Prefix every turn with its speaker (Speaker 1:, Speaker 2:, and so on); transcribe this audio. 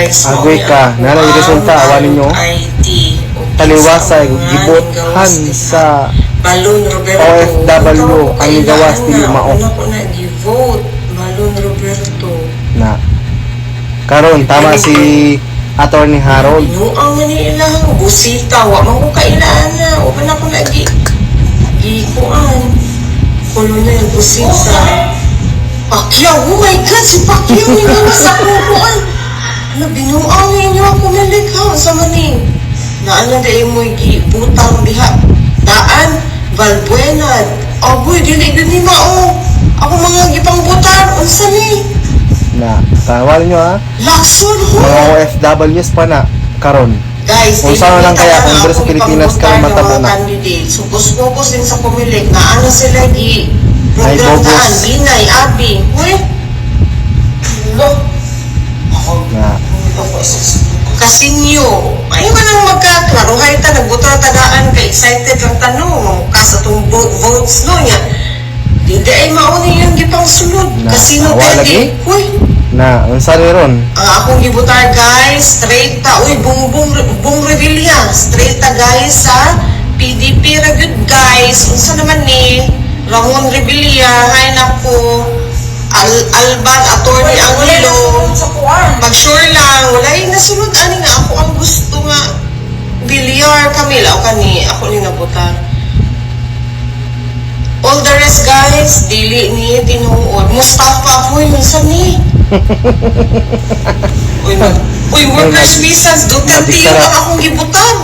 Speaker 1: Guys,
Speaker 2: Agway ka.
Speaker 1: mauni
Speaker 2: Nanay,
Speaker 1: ako
Speaker 2: resulta,
Speaker 1: ang
Speaker 2: awan ninyo.
Speaker 1: IT. O,
Speaker 2: Taliwasay, gibothan sa. OFW, ang gawas
Speaker 1: kailangan
Speaker 2: dili
Speaker 1: na. na.
Speaker 2: Na. Karon tama si Attorney Harold.
Speaker 1: Binuang man ni ilang busita. Wa man ko kailangan na. O ba na ko na gi... Gikuan. Colonel Busita. Pacquiao. Oh my God, si Pacquiao Ano, binuang ninyo ako nalikha sa maning. Naano da yung mo'y gibutang diha. Daan, Valbuena. Aboy, dili gud ni mao. Ako mga gipangbutan. Unsa ni?
Speaker 2: Na. Tawal nyo ha.
Speaker 1: Lakson ho.
Speaker 2: Mga OFWs pa na. Karon.
Speaker 1: Guys,
Speaker 2: Kung saan lang kaya kung dito sa Pilipinas ka matabo na.
Speaker 1: focus din sa pumilik na ano sila di program daan, Binay, magkaklaruhay ta, nagbuto na tagaan ka, excited lang tanong, mamukha sa itong vote, votes no niya. Di di ay mauni yung gipang sulod.
Speaker 2: Na,
Speaker 1: Kasino pwede? Uy!
Speaker 2: Na. Unsa ni ron?
Speaker 1: Ang akong gibutar guys, straight ta. Uy, bung bung bung Revilla. Straight ta guys sa PDP ra gyud guys. Unsa naman ni Ramon Revilla, hay nako. Al Alban Attorney Angulo. Mag-sure lang, bilyar Camila o kani ako ni nabutan. All the rest guys, dili ni tinuod. Mustafa po yun, ni? Uy, Uy, workers visas, Duterte
Speaker 2: Mabisara.
Speaker 1: yun ang akong gibutan.